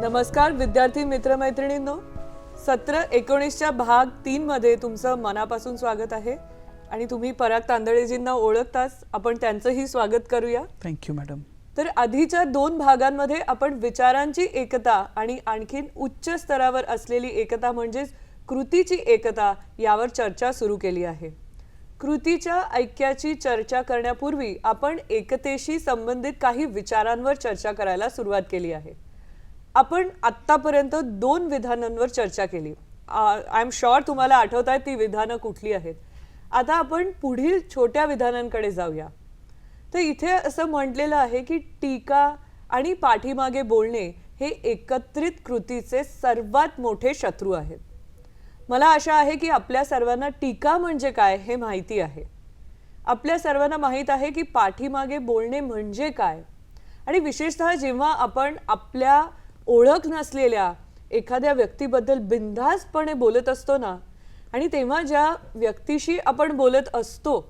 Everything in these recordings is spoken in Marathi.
नमस्कार विद्यार्थी मित्रमैत्रिणींनो. सत्र एकोणीसच्या भाग तीन मध्ये तुमचं मनापासून स्वागत आहे. आणि तुम्ही पराग तांदळेजींना ओळखताच आपण त्यांचंही स्वागत करूया. थँक्यू मॅडम तर आधीच्या दोन भागांमध्ये आपण विचारांची एकता आणि आणखीन उच्च स्तरावर असलेली एकता म्हणजेच कृतीची एकता यावर चर्चा सुरू केली आहे. कृतीच्या ऐक्याची चर्चा करण्यापूर्वी आपण एकतेशी संबंधित काही विचारांवर चर्चा करायला सुरुवात केली आहे. आपण आत्तापर्यंत दोन विधानांवर चर्चा केली. आय एम शुअर तुम्हाला आठवत आहेत ती विधानं कुठली आहेत. आता आपण पुढील छोट्या विधानांकडे जाऊया. तर इथे असं म्हटलेलं आहे की टीका आणि पाठीमागे बोलणे हे एकत्रित कृतीचे सर्वात मोठे शत्रू आहेत. मला आशा आहे की आपल्या सर्वांना टीका म्हणजे काय हे माहिती आहे. आपल्या सर्वांना माहीत आहे की पाठीमागे बोलणे म्हणजे काय. आणि विशेषतः जेव्हा आपण आपल्या ओळख नसलेल्या एखाद्या व्यक्तीबद्दल बिनधास्तपणे बोलत असतो ना आणि तेव्हा ज्या व्यक्तीशी आपण बोलत असतो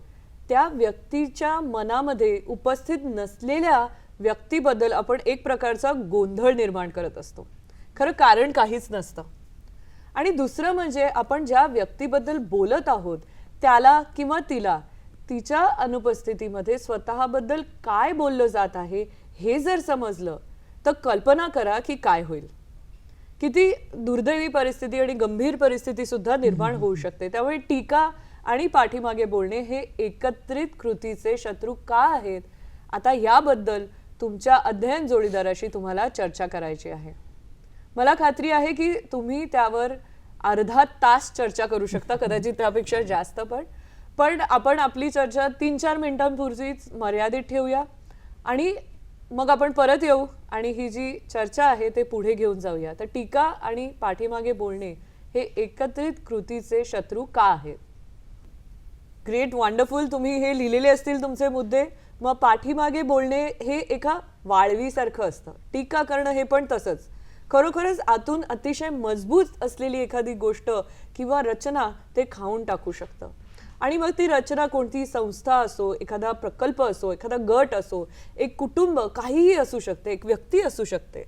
त्या व्यक्तीच्या मनामध्ये उपस्थित नसलेल्या व्यक्तीबद्दल आपण एक प्रकारचा गोंधळ निर्माण करत असतो. खरं कारण काहीच नसतं. आणि दुसरं म्हणजे आपण ज्या व्यक्तीबद्दल बोलत आहोत त्याला किंवा तिला तिच्या अनुपस्थितीमध्ये स्वतःबद्दल काय बोललं जात आहे हे जर समजलं तर कल्पना करा की काय होईल. किती दुर्दैवी परिस्थिती आणि गंभीर परिस्थिती सुद्धा निर्माण होऊ शकते. त्यामुळे टीका आणि पाठीमागे बोलणे हे एकत्रित कृतीचे शत्रू का आहेत? आता याबद्दल तुमच्या अध्ययन जोडीदाराशी तुम्हाला चर्चा करायची आहे. मला खात्री आहे की तुम्ही त्यावर अर्धा तास चर्चा करू शकता कदाचित त्यापेक्षा जास्त पण. पण आपण आपली चर्चा तीन चार मिनिटांपूर्वीच मर्यादित ठेवूया. आणि मग आपण परत येऊ. आणि ही जी चर्चा आहे ते पुढे घेऊन जाऊया. तर टीका आणि पाठीमागे बोलणे हे एकत्रित कृतीचे शत्रू का आहेत? ग्रेट वंडरफुल तुम्ही हे लिहिलेले असतील तुमचे मुद्दे. मग पाठीमागे बोलणे हे एका वाळवीसारखं असतं. टीका करणं हे पण तसंच. खरोखरच आतून अतिशय मजबूत असलेली एखादी गोष्ट किंवा रचना ते खाऊन टाकू शकतं. आणि मग ती रचना कोणती? संस्था असो एखादा प्रकल्प असो एखादा गट असो एक कुटुंब काहीही असू शकते एक व्यक्ती असू शकते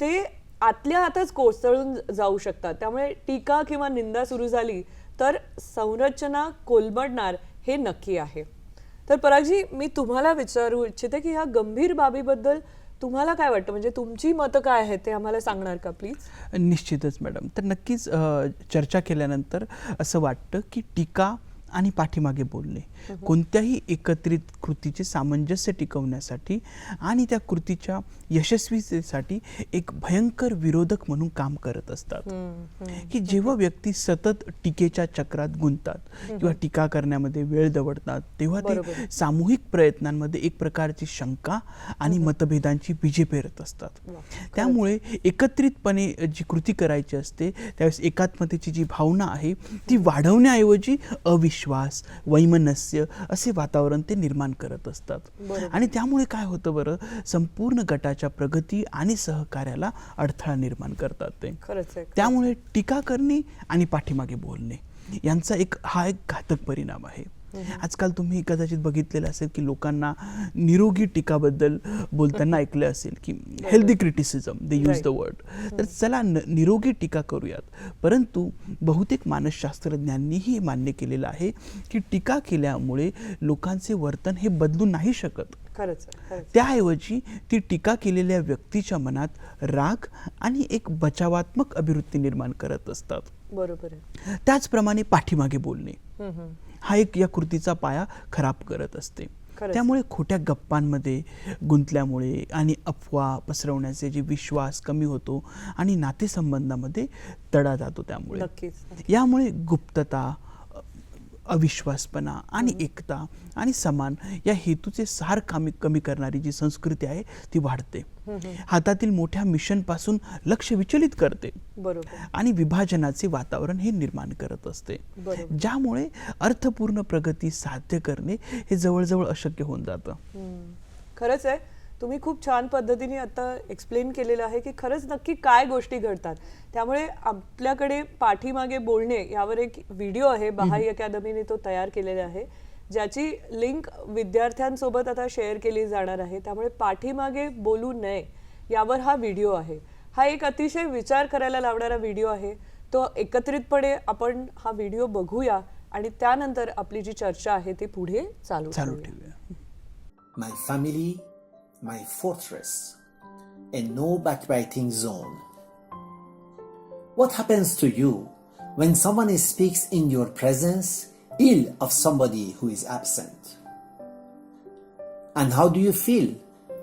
ते आतल्या आतच कोसळून जाऊ शकतात. त्यामुळे टीका किंवा निंदा सुरू झाली तर संरचना कोलमडणार हे नक्की आहे. तर परागजी मी तुम्हाला विचारू इच्छिते की ह्या गंभीर बाबीबद्दल तुम्हाला काय वाटतं? म्हणजे तुमची मतं काय आहेत ते आम्हाला सांगणार का प्लीज? निश्चितच मॅडम. तर नक्कीच चर्चा केल्यानंतर असं वाटतं की टीका आणि पाठीमागे बोलणे. कोणत्याही एकत्रित कृतीचे सामंजस्य टिकवण्यासाठी आणि त्या कृतीच्या यशस्वीतेसाठी एक भयंकर विरोधक म्हणून काम करत असतात. की जेव्हा व्यक्ती सतत टीकेच्या चक्रात गुंततात किंवा टीका करण्यामध्ये वेळ दवडतात तेव्हा. ते सामूहिक प्रयत्नांमध्ये एक प्रकारची शंका आणि मतभेदांची बीजे पेरत असतात. त्यामुळे एकत्रितपणे जी कृती करायची असते त्यावेळेस एकात्मतेची जी भावना आहे ती वाढवण्याऐवजी अविश्वास वैमनस्य असे वातावरण ते निर्माण करत असतात. आणि त्यामुळे काय होतं बरं संपूर्ण गटाच्या प्रगती आणि सहकार्याला अडथळा निर्माण करतात ते. त्यामुळे टीका करणे आणि पाठीमागे बोलणे यांचा एक हा एक घातक परिणाम आहे. आजकाल तुम्ही कदाचित बघितलेलं असेल की लोकांना निरोगी टीकाबद्दल बोलताना ऐकलं असेल की healthy criticism they use the. Word तर चला निरोगी टीका करूयात. परंतु बहुतेक मानसशास्त्रज्ञांनीही हे मान्य केलेलं आहे की टीका केल्यामुळे लोकांचे वर्तन हे बदलू नाही शकत. त्याऐवजी ती टीका केलेल्या व्यक्तीच्या मनात राग आणि एक बचावात्मक अभिवृत्ती निर्माण करत असतात. बरोबर त्याचप्रमाणे पाठीमागे बोलणे. हा एक या कृतीचा पाया खराब करत असते. त्यामुळे खोट्या गप्पांमध्ये गुंतल्यामुळे आणि अफवा पसरवण्याचे जे विश्वास कमी होतो आणि नातेसंबंधामध्ये तडा जातो त्यामुळे. यामुळे गुप्तता अविश्वासपणा आणि एकता आणि समान या हेतूचे सार कमी कमी करणारी जी संस्कृती आहे ती वाढते. हातातील मोठ्या मिशनपासून लक्ष विचलित करते. बरोबर. आणि विभाजनाचे वातावरण हे निर्माण करत असते. ज्यामुळे अर्थपूर्ण प्रगती साध्य करणे हे जवळजवळ अशक्य होऊन जातं. खरंच आहे. तुम्ही खूप छान पद्धतीने आता एक्सप्लेन केलेलं आहे की खरंच नक्की काय गोष्टी घडतात. त्यामुळे आपल्याकडे पाठीमागे बोलणे यावर एक व्हिडिओ आहे बहाई अकॅदमीने तो तयार केलेला आहे ज्याची लिंक विद्यार्थ्यांसोबत आता शेअर केली जाणार आहे. त्यामुळे पाठीमागे बोलू नये यावर हा व्हिडिओ आहे. हा एक अतिशय विचार करायला लावणारा व्हिडिओ आहे. तो एकत्रितपणे आपण हा व्हिडिओ बघूया आणि त्यानंतर आपली जी चर्चा आहे ती पुढे चालू चालू ठेवूया. my family, my fortress, a no backbiting zone. What happens to you when someone speaks in your presence ill of somebody who is absent? And how do you feel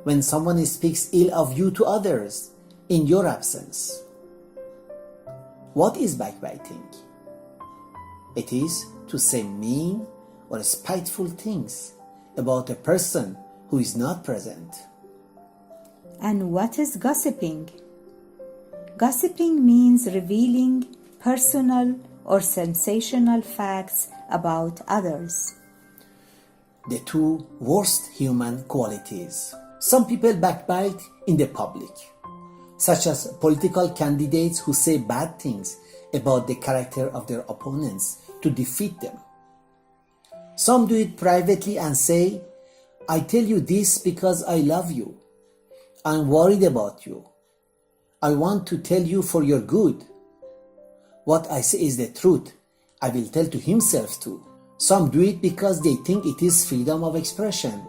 when someone speaks ill of you to others in your absence? What is backbiting? It is to say mean or spiteful things about a person who is not present. And what is gossiping? Gossiping means revealing personal or sensational facts about others. The two worst human qualities. Some people backbite in the public, such as political candidates who say bad things about the character of their opponents to defeat them. Some do it privately and say, I tell you this because I love you. I'm worried about you. I want to tell you for your good. What I say is the truth. I will tell to himself too. Some do it because they think it is freedom of expression.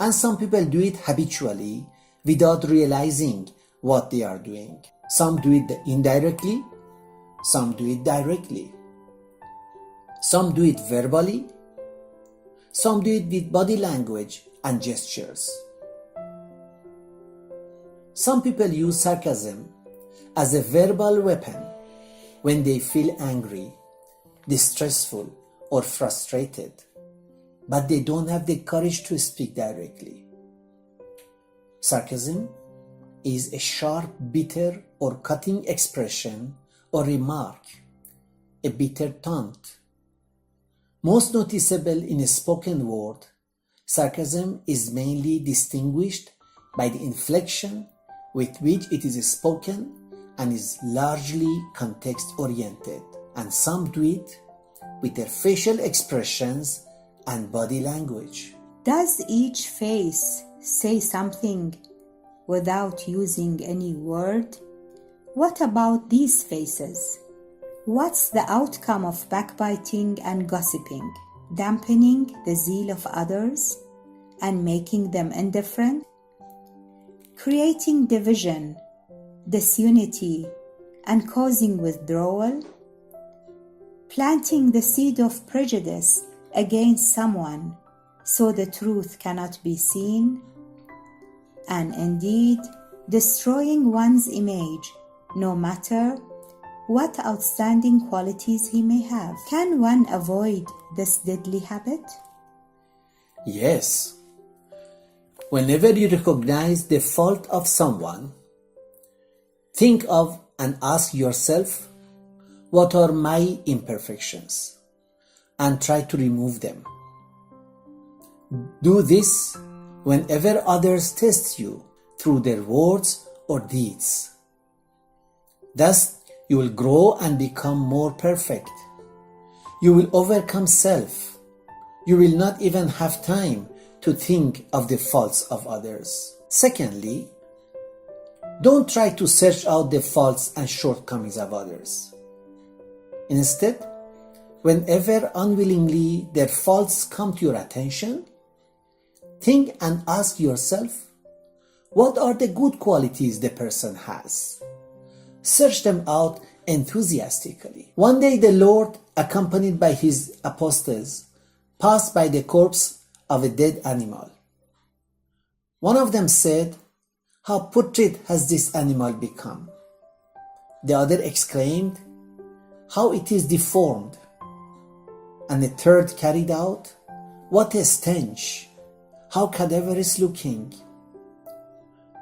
And some people do it habitually without realizing what they are doing. Some do it indirectly, some do it directly. Some do it verbally, some do it with body language and gestures. Some people use sarcasm as a verbal weapon when they feel angry, distressful, or frustrated, but they don't have the courage to speak directly. Sarcasm is a sharp, bitter, or cutting expression or remark, a bitter taunt. Most noticeable in a spoken word, sarcasm is mainly distinguished by the inflection with which it is spoken and is largely context oriented, and some do it with their facial expressions and body language. Does each face say something without using any word? What about these faces? What's the outcome of backbiting and gossiping? Dampening the zeal of others and making them indifferent? Creating division, disunity, and causing withdrawal? Planting the seed of prejudice against someone so the truth cannot be seen? And indeed, destroying one's image no matter what outstanding qualities he may have. Can one avoid this deadly habit? Yes. Whenever you recognize the fault of someone, think of and ask yourself, what are my imperfections? And try to remove them. Do this whenever others test you through their words or deeds. Thus, you will grow and become more perfect. You will overcome self. You will not even have time to think of the faults of others. Secondly, don't try to search out the faults and shortcomings of others. Instead, whenever unwillingly their faults come to your attention, think and ask yourself what are the good qualities the person has? Search them out enthusiastically. One day the Lord, accompanied by his apostles, passed by the corpse of a dead animal. One of them said, How putrid has this animal become? The other exclaimed, How it is deformed. And the third carried out, What a stench! How cadaverous looking!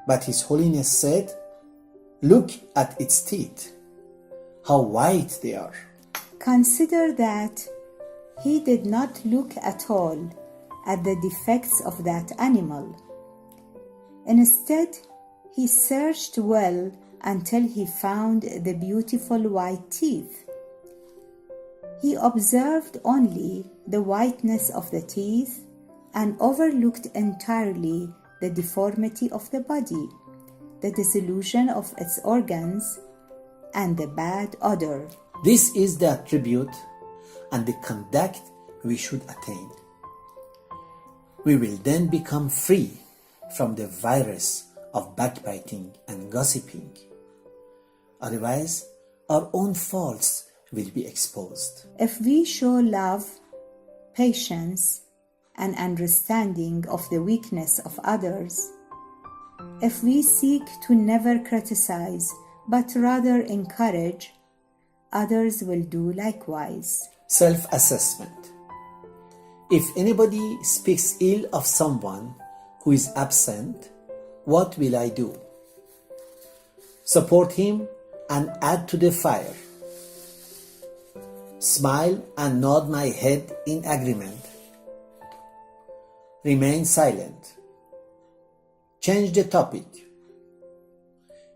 But His Holiness said, Look at its teeth, how white they are. Consider that he did not look at all at the defects of that animal. Instead, he searched well until he found the beautiful white teeth. He observed only the whiteness of the teeth and overlooked entirely the deformity of the body. The dissolution of its organs, and the bad odor. This is the attribute and the conduct we should attain. We will then become free from the virus of backbiting and gossiping. Otherwise, our own faults will be exposed. If we show love, patience, and understanding of the weakness of others, if we seek to never criticize but rather encourage, others will do likewise. Self assessment. If anybody speaks ill of someone who is absent, what will I do? Support him and add to the fire. Smile and nod my head in agreement. Remain silent. Change the topic.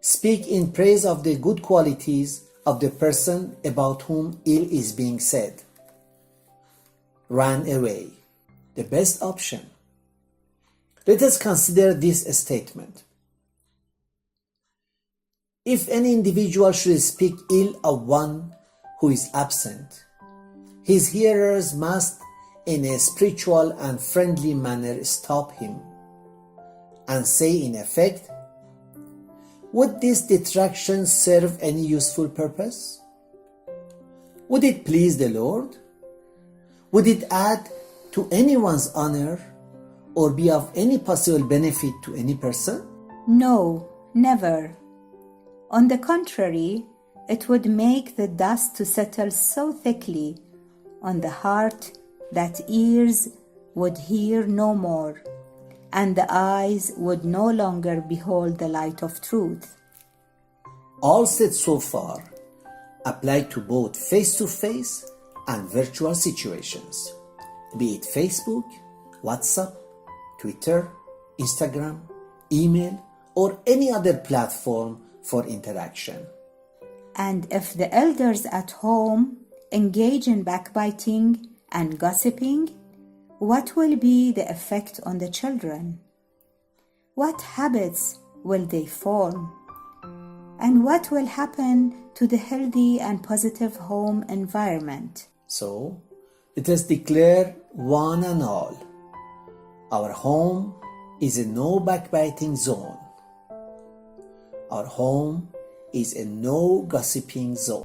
Speak in praise of the good qualities of the person about whom ill is being said. Run away. The best option. Let us consider this statement. If any individual should speak ill of one who is absent, his hearers must, in a spiritual and friendly manner, stop him and say, in effect, Would this detraction serve any useful purpose? Would it please the Lord? Would it add to anyone's honor or be of any possible benefit to any person? No, never. On the contrary, it would make the dust to settle so thickly on the heart that ears would hear no more, and the eyes would no longer behold the light of truth. All said so far apply to both face to face and virtual situations, be it Facebook, WhatsApp, Twitter, Instagram, email, or any other platform for interaction. And if the elders at home engage in backbiting and gossiping, what will be the effect on the children? What habits will they form? And what will happen to the healthy and positive home environment? So, let us declare one and all our home is a no backbiting zone. Our home is a no gossiping zone.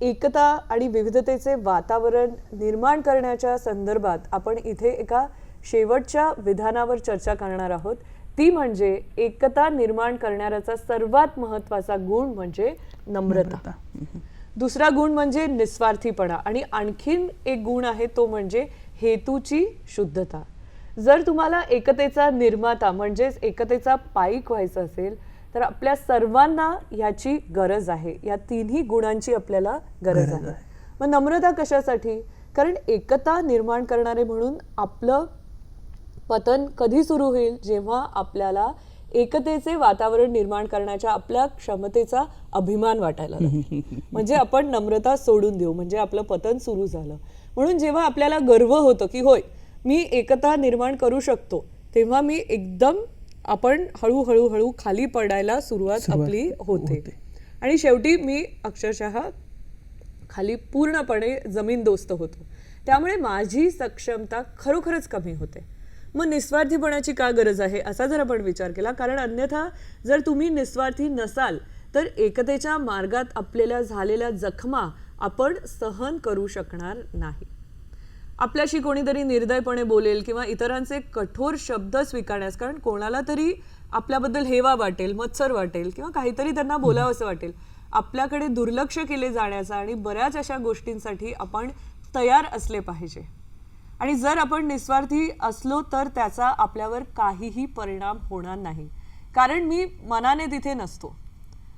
एकता आणि विविधतेचे वातावरण निर्माण करण्याच्या संदर्भात आपण इथे एका शेवटच्या विधानावर चर्चा करणार आहोत. ती म्हणजे एकता निर्माण करणाऱ्याचा सर्वात महत्त्वाचा गुण म्हणजे नम्रता. दुसरा गुण म्हणजे निस्वार्थीपणा आणि आणखीन एक गुण आहे तो म्हणजे हेतूची शुद्धता. जर तुम्हाला एकतेचा निर्माता म्हणजेच एकतेचा पाईक व्हायचं असेल तर आपल्या सर्वांना याची गरज आहे. या तिन्ही गुणांची आपल्याला गरज आहे. मग नम्रता कशासाठी? कारण एकता निर्माण करणारे म्हणून आपलं पतन कधी सुरू होईल? जेव्हा आपल्याला एकतेचे वातावरण निर्माण करण्याच्या आपल्या क्षमतेचा अभिमान वाटायला लागेल म्हणजे आपण नम्रता सोडून देऊ. म्हणजे आपलं पतन सुरू झालं. म्हणून जेव्हा आपल्याला गर्व होतो की होय मी एकता निर्माण करू शकतो तेव्हा मी एकदम आपण हळूहळू हळू खाली पडायला सुरुवात आपली होते. आणि शेवटी मी अक्षरशः खाली पूर्णपणे जमीनदोस्त होतो. त्यामुळे माझी सक्षमता खरोखरच कमी होते. मग निस्वार्थीपणाची का गरज आहे असा जर आपण विचार केला कारण अन्यथा जर तुम्ही निस्वार्थी नसाल तर एकतेच्या मार्गात आपल्याला झालेल्या जखमा आपण सहन करू शकणार नाही. आपल्याशी कोणीतरी निर्दयपणे बोलेल किंवा इतरांचे कठोर शब्द स्वीकारण्यास कारण कोणाला तरी आपल्याबद्दल हेवा वाटेल मत्सर वाटेल किंवा काहीतरी त्यांना बोलावं असं वाटेल. आपल्याकडे दुर्लक्ष केले जाण्याचा आणि बऱ्याच अशा गोष्टींसाठी आपण तयार असले पाहिजे. आणि जर आपण निस्वार्थी असलो तर त्याचा आपल्यावर काहीही परिणाम होणार नाही. कारण मी मनाने तिथे नसतो.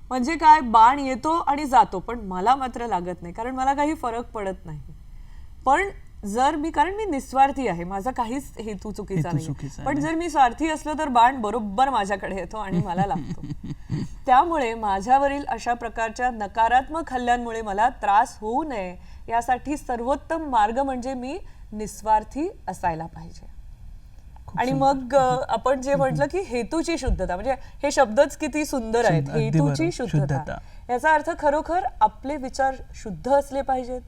म्हणजे काय? बाण येतो आणि जातो पण मला मात्र लागत नाही कारण मला काही फरक पडत नाही. पण जर मी कारण मी निस्वार्थी आहे माझा काहीच हेतू चुकीचा नाही पण जर मी स्वार्थी असलो तर बाण बरोबर माझ्याकडे येतो आणि मला लागतो. त्यामुळे माझ्यावरील अशा प्रकारच्या नकारात्मक हल्ल्यांमुळे मला त्रास होऊ नये यासाठी सर्वोत्तम मार्ग म्हणजे मी निस्वार्थी असायला पाहिजे. आणि मग आपण जे म्हटलं की हेतूची शुद्धता म्हणजे हे शब्दच किती सुंदर आहेत. हेतूची शुद्धता. याचा अर्थ खरोखर आपले विचार शुद्ध असले पाहिजेत.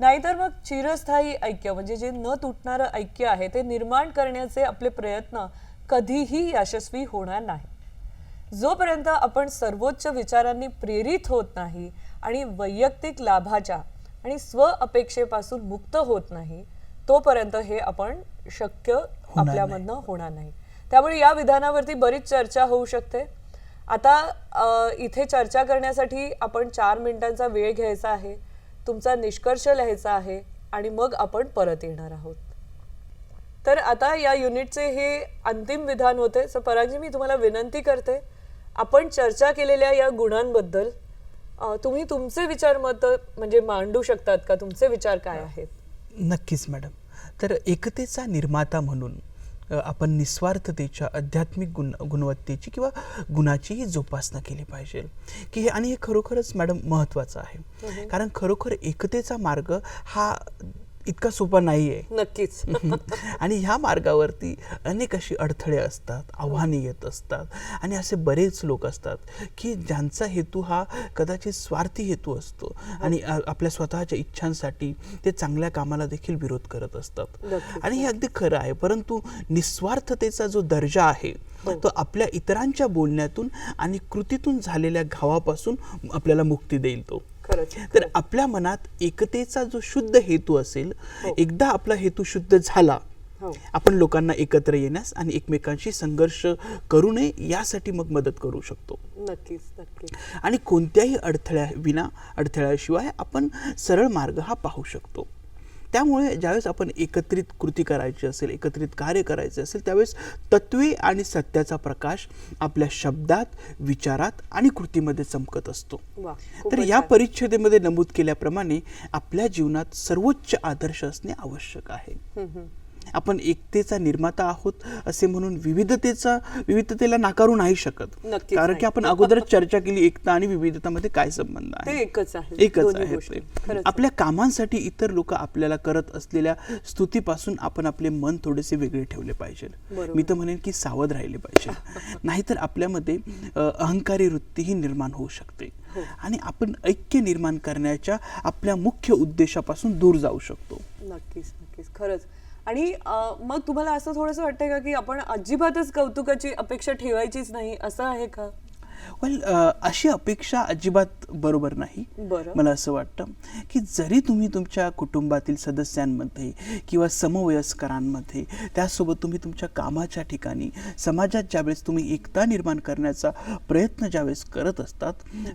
नाहीतर मग चिरस्थायी ऐक्य म्हणजे जे न तुटणारं ऐक्य आहे ते निर्माण करण्याचे आपले प्रयत्न कधीही यशस्वी होणार नाही. जोपर्यंत आपण सर्वोच्च विचारांनी प्रेरित होत नाही आणि वैयक्तिक लाभाच्या आणि स्व अपेक्षेपासून मुक्त होत नाही तोपर्यंत हे आपण शक्य आपल्यामधनं होणार नाही. त्यामुळे या विधानावरती बरीच चर्चा होऊ शकते. आता इथे चर्चा करण्यासाठी आपण चार मिनिटांचा वेळ घ्यायचा आहे. तुमचा निष्कर्ष लिहायचा आहे आणि मग आपण परत येणार आहोत. तर आता या युनिटचे हे अंतिम विधान होते. सो परागजी मी तुम्हाला विनंती करते आपण चर्चा केलेल्या या गुणांबद्दल तुम्ही तुमचे विचार मत म्हणजे मांडू शकतात का? तुमचे विचार काय आहेत? नक्कीच मॅडम. तर एकतेचा निर्माता म्हणून आपण निस्वार्थतेच्या आध्यात्मिक गुण गुणवत्तेची किंवा गुणाचीही जोपासना केली पाहिजे. की हे आणि हे खरोखरच मॅडम महत्त्वाचं आहे. कारण खरोखर एकतेचा मार्ग हा इतका सोपा नाही आहे नक्कीच. आणि ह्या मार्गावरती अनेक अशी अडथळे असतात आव्हाने येत असतात आणि असे बरेच लोक असतात की ज्यांचा हेतू हा कदाचित स्वार्थी हेतू असतो आणि आपल्या स्वतःच्या इच्छांसाठी ते चांगल्या कामाला देखील विरोध करत असतात. आणि हे अगदी खरं आहे परंतु निस्वार्थतेचा जो दर्जा आहे तो आपल्या इतरांच्या बोलण्यातून आणि कृतीतून झालेल्या घावापासून आपल्याला मुक्ती देईल तो. तर आपल्या मनात एकतेचा जो शुद्ध हेतू असेल एकदा आपला हेतू शुद्ध झाला हो. आपण लोकांना एकत्र येण्यास आणि एकमेकांशी संघर्ष करू नये यासाठी मग मदत करू शकतो. नक्कीच नक्कीच. आणि कोणत्याही अडथळ्या विना अडथळ्याशिवाय आपण सरळ मार्ग हा पाहू शकतो. त्यामुळे ज्यावेळेस आपण एकत्रित कृती करायची असेल एकत्रित कार्य करायचे असेल त्यावेळेस तत्वे आणि सत्याचा प्रकाश आपल्या शब्दात विचारात आणि कृतीमध्ये चमकत असतो तर या. परिच्छेदेमध्ये नमूद केल्याप्रमाणे आपल्या जीवनात सर्वोच्च आदर्श असणे आवश्यक आहे. आपण एकतेचा निर्माता आहोत असे म्हणून विविधतेचा विविधतेला नाकारू नाही शकत. कारण. की आपण अगोदरच चर्चा केली एकता आणि विविधतामध्ये काय संबंध आहे? एकच आहे. एकच आहे. आपल्या कामांसाठी इतर लोक आपल्याला करत असलेल्या स्तुतीपासून आपण आपले मन थोडेसे वेगळे ठेवले पाहिजे. मी तर म्हणेन की सावध राहिले पाहिजे. नाहीतर आपल्यामध्ये अहंकारी वृत्तीही निर्माण होऊ शकते. हो. आणि आपण ऐक्य निर्माण करण्याच्या आपल्या मुख्य उद्देशापासून दूर जाऊ शकतो. नक्कीच नक्कीच. खरंच. आणि मग तुम्हाला असं थोडंसं वाटतंय का की आपण अजिबातच कौतुकाची अपेक्षा ठेवायचीच नाही असं आहे का? वेल अशी अपेक्षा अजिबात बरोबर नाही. मला असं वाटतं की जरी तुम्ही तुमच्या कुटुंबातील सदस्यांमध्ये किंवा समवयस्करांमध्ये त्यासोबत तुम्ही तुमच्या कामाच्या ठिकाणी समाजात ज्यावेळेस तुम्ही एकता निर्माण करण्याचा प्रयत्न ज्यावेळेस करत असतात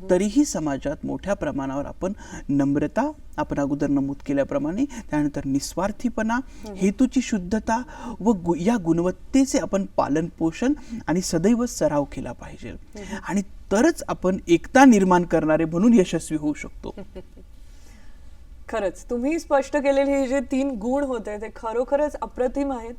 तरीही समाजात मोठ्या प्रमाणावर आपण नम्रता आपण अगोदर नमूद केल्याप्रमाणे त्यानंतर निस्वार्थीपणा हेतूची शुद्धता व गु या गुणवत्तेचे आपण पालन पोषण आणि सदैव सराव केला पाहिजे. आणि तरच आपण एकता निर्माण करणारे म्हणून यशस्वी होऊ शकतो. खरंच तुम्ही स्पष्ट केलेले हे जे तीन गुण होते ते खरोखरच अप्रतिम आहेत.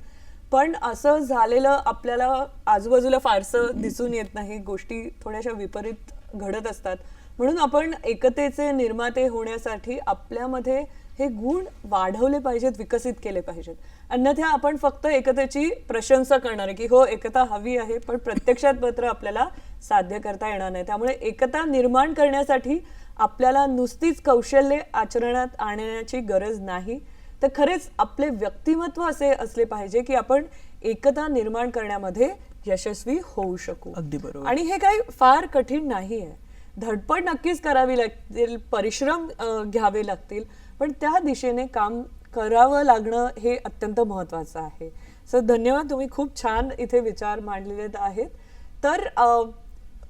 पण असं झालेलं आपल्याला आजूबाजूला फारसं दिसून येत नाही गोष्टी थोड्याशा विपरीत घडत असतात. म्हणून आपण एकतेचे निर्माते होण्यासाठी आपल्यामध्ये हे गुण वाढवले पाहिजेत विकसित केले पाहिजेत. अन्यथा आपण फक्त एकतेची प्रशंसा करणार आहे की हो एकता हवी आहे पण प्रत्यक्षात मात्र आपल्याला साध्य करता येणार नाही. त्यामुळे एकता निर्माण करण्यासाठी आपल्याला नुसतीच कौशल्ये आचरणात आणण्याची गरज नाही. तर खरेच आपले व्यक्तिमत्व असे असले पाहिजे की आपण एकता निर्माण करण्यामध्ये यशस्वी होऊ शकू. अगदी बरोबर. आणि हे काही फार कठीण नाही आहे धडपड नक्कीच करावी लागतील परिश्रम घ्यावे लागतील पण त्या दिशेने काम करावं लागणं हे अत्यंत महत्त्वाचं आहे. सर धन्यवाद तुम्ही खूप छान इथे विचार मांडलेले आहेत. तर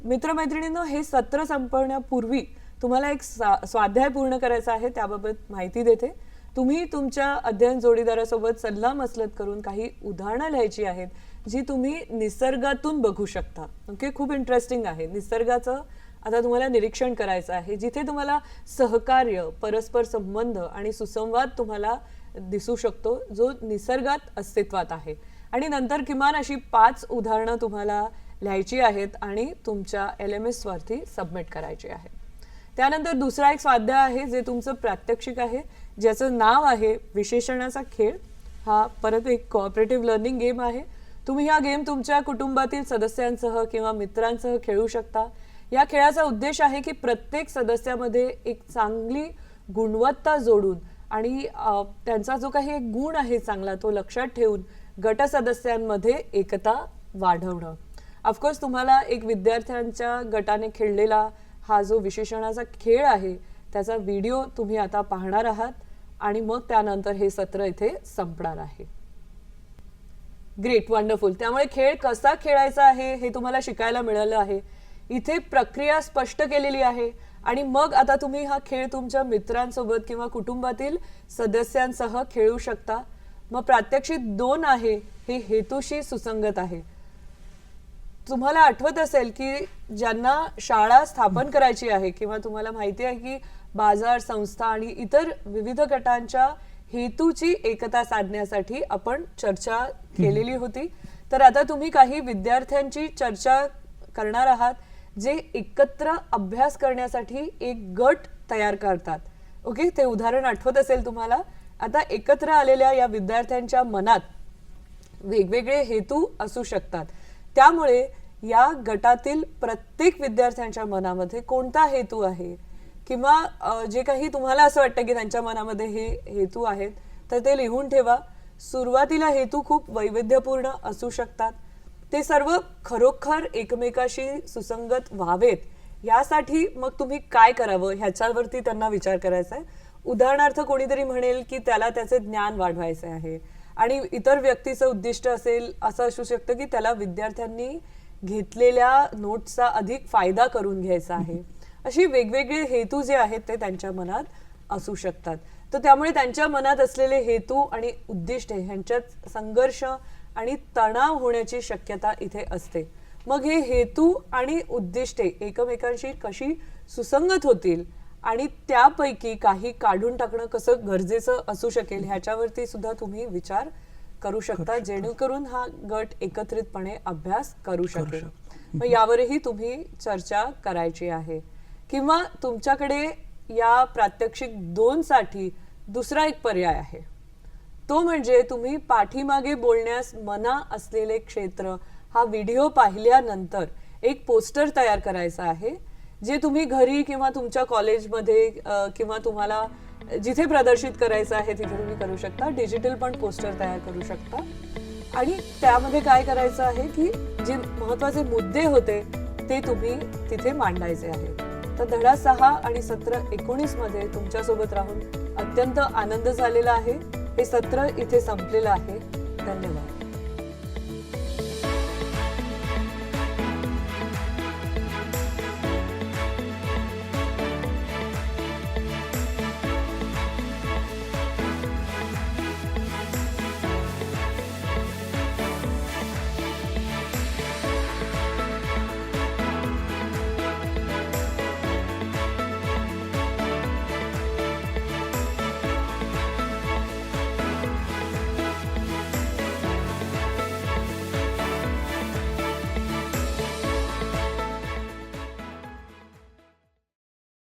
मित्रमैत्रिणींनो हे सत्र संपवण्यापूर्वी तुम्हाला एक स्वाध्याय पूर्ण करायचा आहे त्याबाबत माहिती देते. तुम्ही तुमच्या अध्ययन जोडीदारासोबत सल्ला मसलत करून काही उदाहरणं लिहायची आहेत जी तुम्ही निसर्गातून बघू शकता. ओके? खूप इंटरेस्टिंग आहे. निसर्गाचं आता तुम्हाला निरीक्षण करायचं आहे. जिथे तुम्हाला सहकार्य परस्पर संबंध आणि सुसंवाद तुम्हाला दिसू शकतो जो निसर्गात अस्तित्वात आहे. आणि नंतर किमान अशी पाच उदाहरणं तुम्हाला लिहायची आहेत आणि तुमच्या एल एम एसवरती सबमिट करायची आहे त्यानंतर दुसरा एक स्वाध्याय आहे जे तुमचं प्रात्यक्षिक आहे ज्याचं नाव आहे विशेषणाचा खेळ. हा परत एक कोऑपरेटिव्ह लर्निंग गेम आहे. तुम्ही हा गेम तुमच्या कुटुंबातील सदस्यांसह किंवा मित्रांसह खेळू शकता. या खेळाचा उद्देश आहे की प्रत्येक सदस्यामध्ये एक चांगली गुणवत्ता जोडून आणि त्यांचा जो काही एक गुण आहे चांगला तो लक्षात ठेवून गट सदस्यांमध्ये एकता वाढवणं. ऑफकोर्स तुम्हाला एक विद्यार्थ्यांच्या गटाने खेळलेला हा जो विशेषणाचा खेळ आहे त्याचा व्हिडिओ तुम्ही आता पाहणार आहात आणि मग त्यानंतर हे सत्र इथे संपणार आहे. ग्रेट वंडरफुल त्यामुळे खेळ कसा खेळायचा आहे हे तुम्हाला शिकायला मिळालं आहे. इथे प्रक्रिया स्पष्ट केलेली आहे. आणि मग आता तुम्ही हा खेळ तुमच्या मित्रांसोबत किंवा कुटुंबातील सदस्यांसह खेळू शकता. मग प्रात्यक्षिक दोन आहे हे हेतूशी सुसंगत आहे. तुम्हाला आठवत असेल की ज्यांना शाळा स्थापन करायची आहे किंवा तुम्हाला माहिती आहे की बाजार संस्था आणि इतर विविध गटांच्या हेतूची एकता साधण्यासाठी आपण चर्चा केलेली होती. तर आता तुम्ही काही विद्यार्थ्यांची चर्चा करणार आहात. जे एकत्र अभ्यास करण्यासाठी एक गट तयार करतात. ओके ते उदाहरण आठवत असेल तुम्हाला? आता एकत्र आलेल्या या विद्यार्थ्यांच्या मनात वेगवेगळे हेतू असू शकतात. त्यामुळे या गटातील प्रत्येक विद्यार्थ्यांच्या मनामध्ये कोणता हेतू आहे? किंवा जे काही तुम्हाला असं वाटतं की त्यांच्या मनामध्ये हे हेतू आहेत तर ते लिहून ठेवा. सुरुवातीला हेतू खूप वैविध्यपूर्ण असू शकतात. ते सर्व खरोखर एकमेकाशी सुसंगत व्हावेत यासाठी मग तुम्ही काय करावं ह्याच्यावरती त्यांना विचार करायचा आहे. उदाहरणार्थ कोणीतरी म्हणेल की त्याला त्याचे ज्ञान वाढवायचे आहे आणि इतर व्यक्तीचं उद्दिष्ट असेल असं असू शकतं की त्याला विद्यार्थ्यांनी घेतलेल्या नोट्सचा अधिक फायदा करून घ्यायचा आहे. अशी वेगवेगळे हेतू जे आहेत ते त्यांच्या मनात असू शकतात. तर त्यामुळे त्यांच्या मनात असलेले हेतू आणि उद्दिष्टे ह्यांच्यात संघर्ष आणि तणाव होण्याची शक्यता इथे असते. मग हे हेतू आणि उद्दिष्टे एकमेकांशी कशी सुसंगत होतील आणि त्यापैकी काही काढून टाकणं कसं गरजेचं असू शकेल ह्याच्यावरती सुद्धा तुम्ही विचार करू शकता जेणेकरून हा गट एकत्रितपणे अभ्यास करू शकेल. मग यावरही तुम्ही चर्चा करायची आहे. किंवा तुमच्याकडे या प्रात्यक्षिक दोन साठी दुसरा एक पर्याय आहे. तो म्हणजे तुम्ही पाठीमागे बोलण्यास मना असलेले क्षेत्र. हा व्हिडिओ पाहिल्यानंतर एक पोस्टर तयार करायचा आहे जे तुम्ही घरी किंवा तुमच्या कॉलेजमध्ये किंवा तुम्हाला जिथे प्रदर्शित करायचं आहे तिथे तुम्ही करू शकता. डिजिटल पण पोस्टर तयार करू शकता. आणि त्यामध्ये काय करायचं आहे की जे महत्त्वाचे मुद्दे होते ते तुम्ही तिथे मांडायचे आहेत तर धडा सहा आणि सत्र एकोणीसमध्ये तुमच्यासोबत राहून अत्यंत आनंद झालेला आहे. हे सत्र इथे संपलेलं आहे. धन्यवाद.